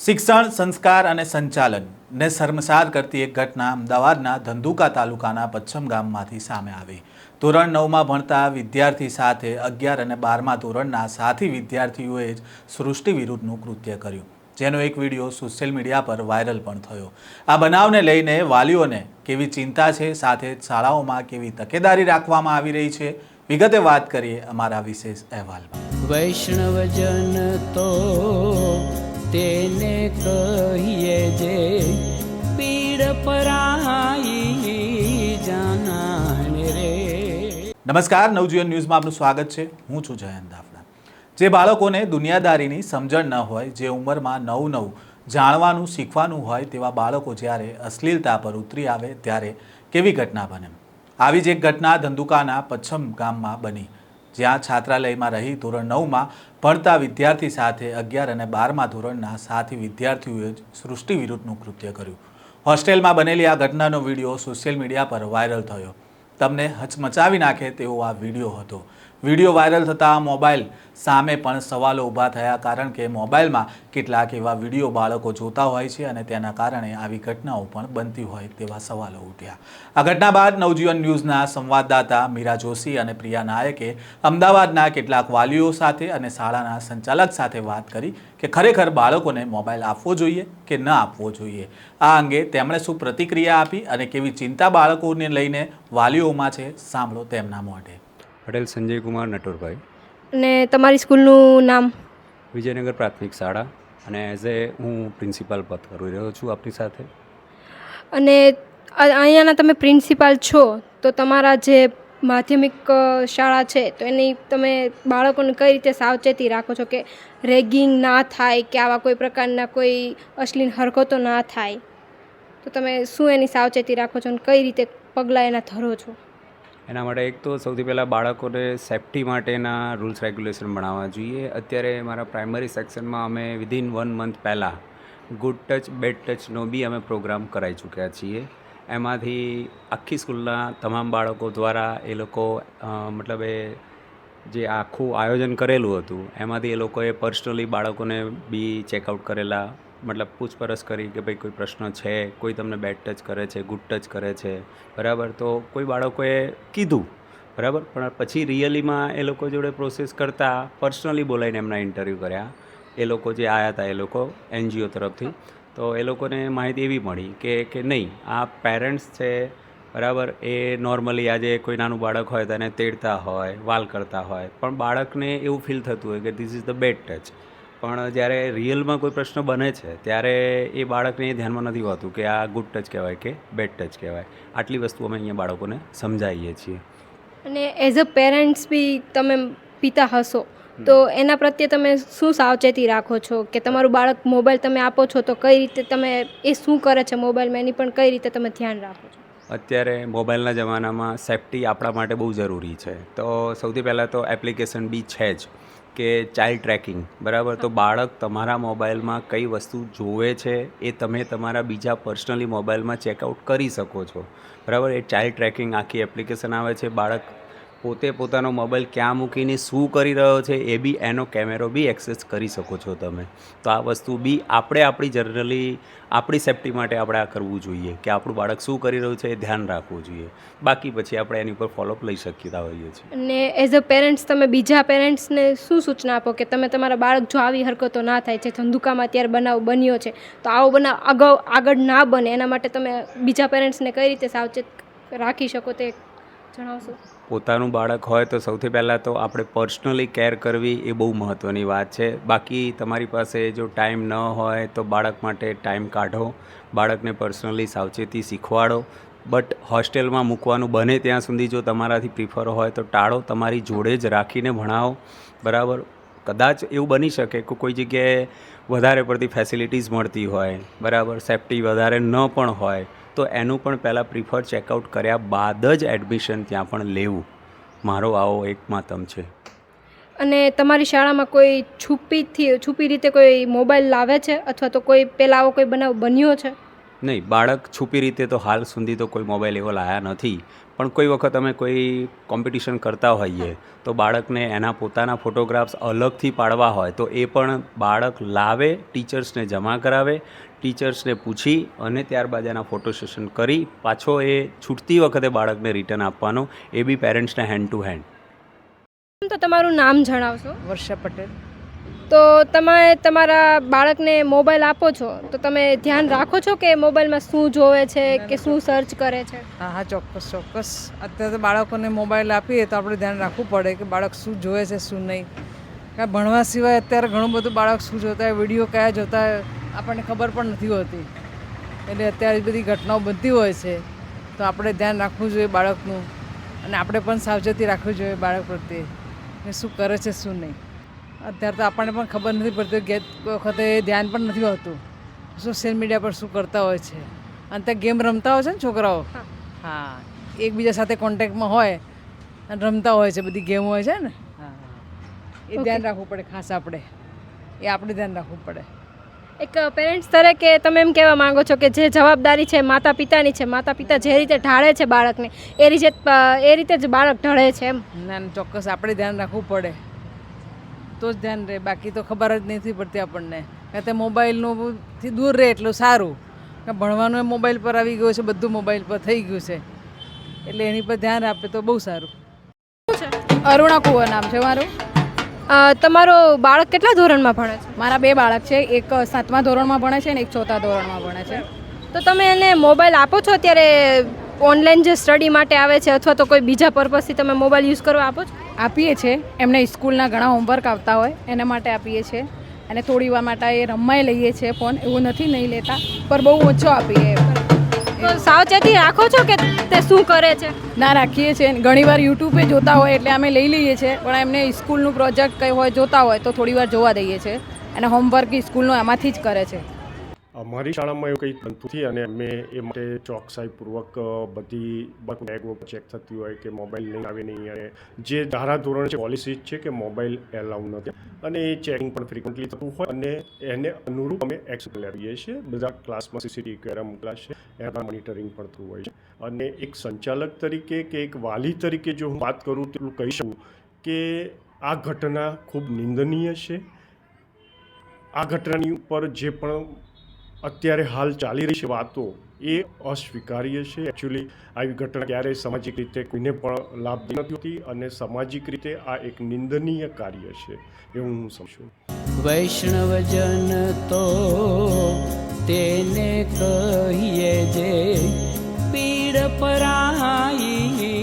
શિક્ષણ, સંસ્કાર અને સંચાલન ને શર્મસાર કરતી એક ઘટના અમદાવાદના ધંધુકા તાલુકાના પચ્છમ ગામમાંથી સામે આવી. ધોરણ નવમાં ભણતા વિદ્યાર્થી સાથે અગિયાર અને બારમા ધોરણના સાથી વિદ્યાર્થીઓએ જ સૃષ્ટિ વિરુદ્ધનું કૃત્ય કર્યું. જેનો એક વીડિયો સોશિયલ મીડિયા પર વાયરલ પણ થયો. આ બનાવને લઈને વાલીઓને કેવી ચિંતા છે, સાથે શાળાઓમાં કેવી તકેદારી રાખવામાં આવી રહી છે, વિગતે વાત કરીએ અમારા વિશેષ અહેવાલમાં. વૈષ્ણવજન તો તેને કહીએ જે પીડ પરાઈ જાનાને રે. નમસ્કાર, નવજીવન ન્યૂઝમાં આપનું સ્વાગત છે. હું છું જયંત દાફડા. જે બાળકોને દુનિયાદારીની સમજણ ન હોય, જે ઉંમરમાં નવું નવું જાણવાનું, શીખવાનું હોય તેવા બાળકો જ્યારે અશ્લીલતા પર ઉતરી આવે ત્યારે કેવી ઘટના બને? આવી જ એક ઘટના ધંધુકાના પચ્છમ ગામમાં બની. જ્યાં છાત્રાલયમાં રહી ધોરણ નવમાં ભણતા વિદ્યાર્થી સાથે અગિયાર અને બારમા ધોરણના સાથી વિદ્યાર્થીઓએ સૃષ્ટિ વિરુદ્ધનું કૃત્ય કર્યું. હોસ્ટેલમાં બનેલી આ ઘટનાનો વીડિયો સોશિયલ મીડિયા પર વાયરલ થયો. તમને હચમચાવી નાખે તેવો આ વીડિયો હતો. વીડિયો વાયરલ થતાં મોબાઈલ સામે પણ સવાલો ઊભા થયા કારણ કે મોબાઈલમાં કેટલાક એવા વીડિયો બાળકો જોતા હોય છે અને તેના કારણે આવી ઘટનાઓ પણ બનતી હોય તેવા સવાલો ઉઠ્યા. આ ઘટના બાદ નવજીવન ન્યૂઝના સંવાદદાતા મીરા જોશી અને પ્રિયા નાયકે અમદાવાદના કેટલાક વાલીઓ સાથે અને શાળાના સંચાલક સાથે વાત કરી કે ખરેખર બાળકોને મોબાઈલ આપવો જોઈએ કે ન આપવો જોઈએ? આ અંગે તેમણે શું પ્રતિક્રિયા આપી અને કેવી ચિંતા બાળકોને લઈને વાલીઓમાં છે? સાંભળો તેમના મોઢે. પટેલ સંજય કુમાર નટુરભાઈ. અને તમારી સ્કૂલનું નામ? વિજયનગર પ્રાથમિક શાળા. અને એઝ એ હું પ્રિન્સિપાલ પદ કરી રહ્યો છું આપની સાથે. અને અહીંયાના તમે પ્રિન્સિપાલ છો તો તમારા જે માધ્યમિક શાળા છે તો એની તમે બાળકોને કઈ રીતે સાવચેતી રાખો છો કે રેગિંગ ના થાય કે આવા કોઈ પ્રકારના કોઈ અશ્લીલ હરકતો ના થાય? તો તમે શું એની સાવચેતી રાખો છો અને કઈ રીતે પગલાં એના ધરો છો? એના માટે એક તો સૌથી પહેલાં બાળકોને સેફટી માટેના રૂલ્સ રેગ્યુલેશન ભણાવવા જોઈએ. અત્યારે મારા પ્રાઇમરી સેક્શનમાં અમે વિધિન વન મંથ પહેલાં ગુડ ટચ બેડ ટચનો બી અમે પ્રોગ્રામ કરાવી ચૂક્યા છીએ. એમાંથી આખી સ્કૂલના તમામ બાળકો દ્વારા એ લોકો મતલબ એ જે આખું આયોજન કરેલું હતું, એમાંથી એ લોકોએ પર્સનલી બાળકોને બી ચેકઆઉટ કરેલા. મતલબ પૂછપરછ કરી કે ભાઈ કોઈ પ્રશ્ન છે, કોઈ તમને બેડ ટચ કરે છે ગુડ ટચ કરે છે, બરાબર? તો કોઈ બાળકોએ કીધું, બરાબર? પણ પછી રિયલીમાં એ લોકો જોડે પ્રોસેસ કરતાં પર્સનલી બોલાવીને એમના ઇન્ટરવ્યૂ કર્યા. એ લોકો જે આવ્યા હતા એ લોકો એનજીઓ તરફથી. તો એ લોકોને માહિતી એવી મળી કે કે નહીં, આ પેરેન્ટ્સ છે, બરાબર? એ નોર્મલી આજે કોઈ નાનું બાળક હોય તો એને તેડતા હોય, વાલ કરતા હોય. પણ બાળકને એવું ફીલ થતું હોય કે this is the bad touch પણ જ્યારે રિયલમાં કોઈ પ્રશ્ન બને છે ત્યારે એ બાળકને એ ધ્યાનમાં નથી હોતું કે આ ગુડ ટચ કહેવાય કે બેડ ટચ કહેવાય. આટલી વસ્તુ અમે અહીંયા બાળકોને સમજાવીએ છીએ. અને એઝ અ પેરેન્ટ્સ બી તમે પિતા હશો તો એના પ્રત્યે તમે શું સાવચેતી રાખો છો? કે તમારું બાળક મોબાઈલ તમે આપો છો તો કઈ રીતે તમે એ શું કરે છે મોબાઈલમાં એની પણ કઈ રીતે તમે ધ્યાન રાખો છો? અત્યારે મોબાઈલના જમાનામાં સેફટી આપણા માટે બહુ જરૂરી છે. તો સૌથી પહેલાં તો એપ્લિકેશન બી છે જ. કે ચાઇલ્ડ ટ્રેકિંગ બરાબર? તો બાળક તમારા મોબાઈલમાં કઈ વસ્તુ જોવે છે એ તમે તમારા બીજા પર્સનલી મોબાઈલમાં ચેકઆઉટ કરી શકો છો. બરાબર? એ ચાઇલ્ડ ટ્રેકિંગ આખી એપ્લિકેશન આવે છે બાળક પોતે પોતાનો મોબાઈલ ક્યાં મૂકીને શું કરી રહ્યો છે એ બી એનો કેમેરો બી એક્સેસ કરી શકો છો તમે. તો આ વસ્તુ બી આપણે આપણી જનરલી આપણી સેફટી માટે આપણે આ કરવું જોઈએ કે આપણું બાળક શું કરી રહ્યું છે એ ધ્યાન રાખવું જોઈએ. બાકી પછી આપણે એની ઉપર ફોલોઅપ લઈ શકતા હોઈએ છીએ. અને એઝ અ પેરેન્ટ્સ તમે બીજા પેરેન્ટ્સને શું સૂચના આપો કે તમે તમારા બાળક જો આવી હરકતો ના થાય છે, ધંધુકામાં અત્યારે બનાવ બન્યો છે, તો આવો બનાવ અગાઉ આગળ ના બને. એના માટે તમે બીજા પેરેન્ટ્સને કઈ રીતે સાવચેત રાખી શકો તે જણાવશો? પોતાનું બાળક હોય તો સૌથી પહેલાં તો આપણે પર્સનલી કેર કરવી એ બહુ મહત્ત્વની વાત છે. બાકી તમારી પાસે જો ટાઈમ ન હોય તો બાળક માટે ટાઈમ કાઢો. બાળકને પર્સનલી સાવચેતી શીખવાડો. બટ હોસ્ટેલમાં મૂકવાનું બને ત્યાં સુધી જો તમારાથી પ્રિફર હોય તો ટાળો. તમારી જોડે જ રાખીને ભણાવો. બરાબર? કદાચ એવું બની શકે કે કોઈ જગ્યાએ વધારે પડતી ફેસિલિટીઝ મળતી હોય. બરાબર? સેફટી વધારે ન પણ હોય. તો એનું પણ પહેલાં પ્રિફર ચેકઆઉટ કર્યા બાદ જ એડમિશન ત્યાં પણ લેવું. મારો આવો એક માતમ છે. અને તમારી શાળામાં કોઈ છુપીથી છુપી રીતે કોઈ મોબાઈલ લાવે છે? અથવા તો કોઈ પહેલાં આવો કોઈ બનાવ બન્યો છે? નહીં બાળક છુપી રીતે તો હાલ સુધી તો કોઈ મોબાઈલ એવો લાયા નથી. પણ કોઈ વખત અમે કોઈ કોમ્પિટિશન કરતા હોઈએ તો બાળકને એના પોતાના ફોટોગ્રાફ્સ અલગથી પાડવા હોય તો એ પણ બાળક લાવે ટીચર્સને જમા કરાવે ટીચર્સને પૂછી અને ત્યારબાદ એના ફોટો સેશન કરી પાછો એ છૂટતી વખતે બાળકને રિટર્ન આપવાનો એ બી પેરેન્ટ્સને હેન્ડ ટુ હેન્ડ તો તમારું નામ જણાવશો? વર્ષા પટેલ. તો તમે તમારા બાળકને મોબાઈલ આપો છો? તો તમે ધ્યાન રાખો છો કે મોબાઈલમાં શું જોવે છે કે શું સર્ચ કરે છે? હા હા, ચોક્કસ ચોક્કસ. અત્યારે બાળકોને મોબાઈલ આપીએ તો આપણે ધ્યાન રાખવું પડે કે બાળક શું જોવે છે, શું નહીં. કાંઈ ભણવા સિવાય અત્યારે ઘણું બધું બાળક શું જોતા હોય, વીડિયો કયા જોતા હોય, આપણને ખબર પણ નથી હોતી. એટલે અત્યારે બધી ઘટનાઓ બનતી હોય છે. તો આપણે ધ્યાન રાખવું જોઈએ બાળકનું. અને આપણે પણ સાવચેતી રાખવી જોઈએ બાળક પ્રત્યે. કે શું કરે છે, શું નહીં. અત્યારે તો આપણને પણ ખબર નથી પડતી કે વખતે ધ્યાન પણ નથી હોતું. સોશિયલ મીડિયા પર શું કરતા હોય છે. અને ત્યાં ગેમ રમતા હોય છે ને છોકરાઓ? હા. એકબીજા સાથે કોન્ટેક્ટમાં હોય અને રમતા હોય છે બધી ગેમ હોય છે ને? હા એ ધ્યાન રાખવું પડે ખાસ આપણે. એ આપણે ધ્યાન રાખવું પડે. એક પેરેન્ટ્સ તરીકે તમે એમ કહેવા માંગો છો કે જે જવાબદારી છે માતા પિતાની છે માતા પિતા જે રીતે ઢાળે છે બાળકને એ રીતે એ રીતે જ બાળક ઢળે છે એમ? ના, ચોક્કસ આપણે ધ્યાન રાખવું પડે. તો જ ધ્યાન રહે. બાકી તો ખબર જ નથી પડતી આપણને. કે મોબાઈલનુંથી દૂર રહે એટલું સારું. કે ભણવાનું મોબાઈલ પર આવી ગયું છે બધું મોબાઈલ પર થઈ ગયું છે. એટલે એની પર ધ્યાન આપે તો બહુ સારું. અરુણા કુંવર નામ છે મારું. તમારો બાળક કેટલા ધોરણમાં ભણે છે? મારા બે બાળક છે. એક સાતમા ધોરણમાં ભણે છે અને એક ચોથા ધોરણમાં ભણે છે. તો તમે એને મોબાઈલ આપો છો ત્યારે ઓનલાઈન જે સ્ટડી માટે આવે છે અથવા તો કોઈ બીજા પર્પઝથી તમે મોબાઈલ યુઝ કરવા આપો છો? આપીએ છીએ. એમને સ્કૂલના ઘણા હોમવર્ક આવતા હોય એના માટે આપીએ છીએ. અને થોડી વાર માટે એ રમવાય લઈએ છીએ ફોન એવું નથી નહીં લેતા પર બહુ ઓછો આપીએ. તો સાવચેતી રાખો છો કે તે શું કરે છે? ના રાખીએ છીએ. ઘણીવાર યુટ્યુબે જોતા હોય એટલે અમે લઈ લઈએ છીએ પણ એમને સ્કૂલનું પ્રોજેક્ટ કંઈ હોય જોતા હોય તો થોડી વાર જોવા દઈએ છીએ. અને હોમવર્ક સ્કૂલનું એમાંથી જ કરે છે. અમારી શાળામાં એવું કંઈ બનતું નથી અને અમે એ માટે ચોકસાઈપૂર્વક બધી બેગો ચેક થતી હોય કે મોબાઈલ નહીં આવે નહીં અને જે ધારાધોરણ છે, પોલિસી છે કે મોબાઈલ એલાઉ નથી. અને એ ચેકિંગ પણ ફ્રિકવન્ટલી થતું હોય અને એને અનુરૂપ અમે એક્શન લાવીએ છીએ. બધા ક્લાસમાં સીસીટીવી કેરા મૂકેલા છે. એના મોનિટરિંગ પણ થતું હોય છે. અને એક સંચાલક તરીકે કે એક વાલી તરીકે જો હું વાત કરું તો એટલું કહી શકું કે આ ઘટના ખૂબ નિંદનીય છે. આ ઘટનાની ઉપર જે પણ અત્યારે હાલ ચાલી રહી છે વાતો. એ અસ્વીકાર્ય છે. એકચ્યુઅલી આવી ઘટના ક્યારેય સામાજિક રીતે કોઈને પણ લાભ નથી હોતી અને સામાજિક રીતે આ એક નિંદનીય કાર્ય છે એવું હું સમજું. વૈષ્ણવજન તો તેને કહીએ જે પીડ પરાઈ